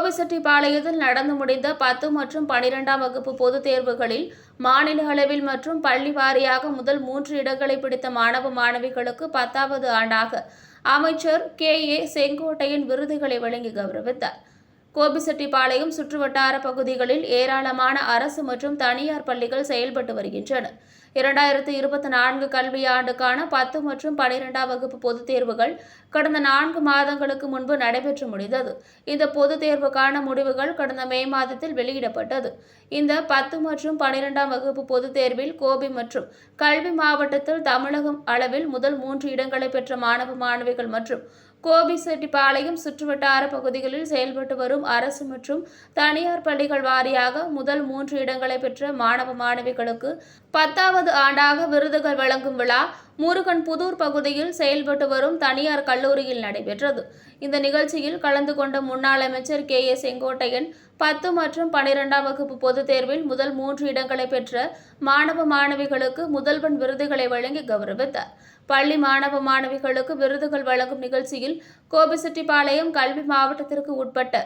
கோபிசெட்டிப்பாளையத்தில் நடந்து முடிந்த பத்து மற்றும் பனிரெண்டாம் வகுப்பு பொதுத் தேர்வுகளில் மாநில அளவில் மற்றும் பள்ளி வாரியாக முதல் மூன்று இடங்களை பிடித்த மாணவ மாணவிகளுக்கு பத்தாவது ஆண்டாக அமைச்சர் கே ஏ செங்கோட்டையன் விருதுகளை வழங்கி கௌரவித்தார். கோபிசெட்டிப்பாளையம் சுற்றுவட்டார பகுதிகளில் ஏராளமான அரசு மற்றும் தனியார் பள்ளிகள் செயல்பட்டு வருகின்றன. இரண்டாயிரத்து இருபத்தி நான்கு கல்வியாண்டுக்கான பத்து மற்றும் பனிரெண்டாம் வகுப்பு பொதுத் தேர்வுகள் கடந்த நான்கு மாதங்களுக்கு முன்பு நடைபெற்று முடிந்தது. இந்த பொதுத் தேர்வுக்கான முடிவுகள் கடந்த மே மாதத்தில் வெளியிடப்பட்டது. இந்த பத்து மற்றும் பனிரெண்டாம் வகுப்பு பொதுத் தேர்வில் கோபி மற்றும் கல்வி மாவட்டத்தில் தமிழகம் அளவில் முதல் மூன்று இடங்களை பெற்ற மாணவ மாணவிகள் மற்றும் கோபிசெட்டிப்பாளையம் சுற்றுவட்டார பகுதிகளில் செயல்பட்டு வரும் அரசு மற்றும் தனியார் பள்ளிகள் வாரியாக முதல் மூன்று இடங்களை பெற்ற மாணவ மாணவிகளுக்கு பத்தாவது ஆண்டாக விருதுகள் வழங்கும் விழா முருகன் புதூர் பகுதியில் செயல்பட்டு வரும் தனியார் கல்லூரியில் நடைபெற்றது. இந்த நிகழ்ச்சியில் கலந்து கொண்ட முன்னாள் அமைச்சர் கே. ஏ. செங்கோட்டையன் பத்து மற்றும் பனிரெண்டாம் வகுப்பு பொதுத் தேர்வில் முதல் மூன்று இடங்களை பெற்ற மாணவ மாணவிகளுக்கு முதல்வன் விருதுகளை வழங்கி கௌரவித்தார். பள்ளி மாணவ மாணவிகளுக்கு விருதுகள் வழங்கும் நிகழ்ச்சியில் கோபிசெட்டிப்பாளையம் கல்வி மாவட்டத்திற்கு உட்பட்ட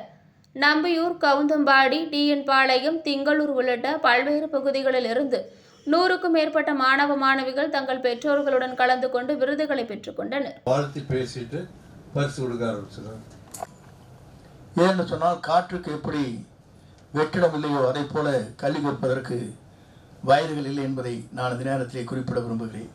நம்பியூர் கவுந்தம்பாடி டிஎன் பாளையம் திங்களூர் உள்ளிட்ட பல்வேறு பகுதிகளில் இருந்து நூறுக்கும் மேற்பட்ட மாணவ மாணவிகள் தங்கள் பெற்றோர்களுடன் கலந்து கொண்டு விருதுகளை பெற்றுக்கொண்டனர் வாழ்த்தி பேசிட்டு பரிசு கொடுக்க ஆரம்பிச்சிடும் ஏன்னு சொன்னால் காற்றுக்கு எப்படி வெற்றிடம் இல்லையோ அதை போல கல்வி கொடுப்பதற்கு வயதுகள் இல்லை என்பதை நான் இந்த நேரத்திலே குறிப்பிட விரும்புகிறேன்.